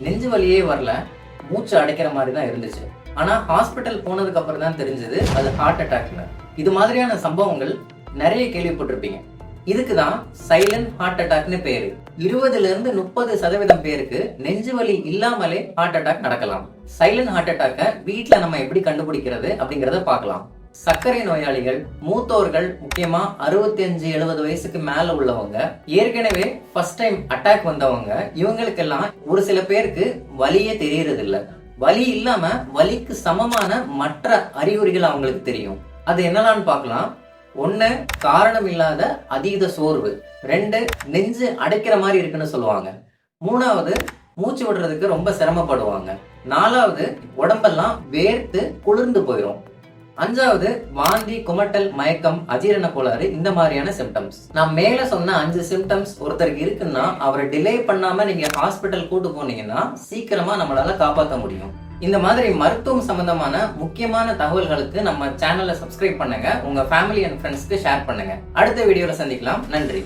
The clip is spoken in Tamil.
நெஞ்சு வலியே வரல மூச்சு அடைக்கிற மாதிரி தான் இருந்துச்சு. ஆனா ஹாஸ்பிட்டல் போனதுக்கு அப்புறம் தான் தெரிஞ்சது அது ஹார்ட் அட்டாக்னு இது மாதிரியான சம்பவங்கள் நிறைய கேள்விப்பட்டிருப்பீங்க. இதுக்கு தான் சைலண்ட் ஹார்ட் அட்டாக்னு பேரு. இருபதுல இருந்து முப்பது சதவீதம் பேருக்கு நெஞ்சு வலி இல்லாமலே ஹார்ட் அட்டாக் நடக்கலாம். சைலண்ட் ஹார்ட் அட்டாக்கை வீட்ல நம்ம எப்படி கண்டுபிடிக்கிறது அப்படிங்கறத பார்க்கலாம். சர்க்கரை நோயாளிகள் மூத்தோர்கள் முக்கியமா அறுபத்தி அஞ்சு எழுபது வயசுக்கு மேல உள்ளவங்க ஏற்கனவே ஃபர்ஸ்ட் டைம் அட்டாக் வந்தவங்க இவங்களுக்கெல்லாம் ஒரு சில பேருக்கு வலியே தெரியறது இல்ல வலி இல்லாம வலிக்கு சமமான மற்ற அறிகுறிகள் அவங்களுக்கு தெரியும். அது என்னலான்னு பார்க்கலாம். ஒன்று காரணம் இல்லாத அதீத சோர்வு. ரெண்டு நெஞ்சு அடைக்கிற மாதிரி இருக்குன்னு சொல்லுவாங்க. மூணாவது மூச்சு விடுறதுக்கு ரொம்ப சிரமப்படுவாங்க. நாலாவது உடம்பெல்லாம் வேர்த்து குளிர்ந்து போயிடும் அஞ்சாவது வாந்தி குமட்டல் மயக்கம் அஜீரண கோளாறு இந்த மாதிரியான சிம்டம்ஸ் நான் மேல சொன்ன அஞ்சு சிம்டம்ஸ் ஒருத்தருக்கு இருக்குன்னா அவரை டிலே பண்ணாம நீங்க ஹாஸ்பிட்டல் கூட்டு போனீங்கன்னா சீக்கிரமா நம்மளால காப்பாற்ற முடியும். இந்த மாதிரி மருத்துவம் சம்பந்தமான முக்கியமான தகவல்களுக்கு நம்ம சேனலை சப்ஸ்கிரைப் பண்ணுங்க. உங்க ஃபேமிலி அண்ட் ஃப்ரெண்ட்ஸ்க்கு ஷேர் பண்ணுங்க. அடுத்த வீடியோல சந்திக்கலாம். நன்றி.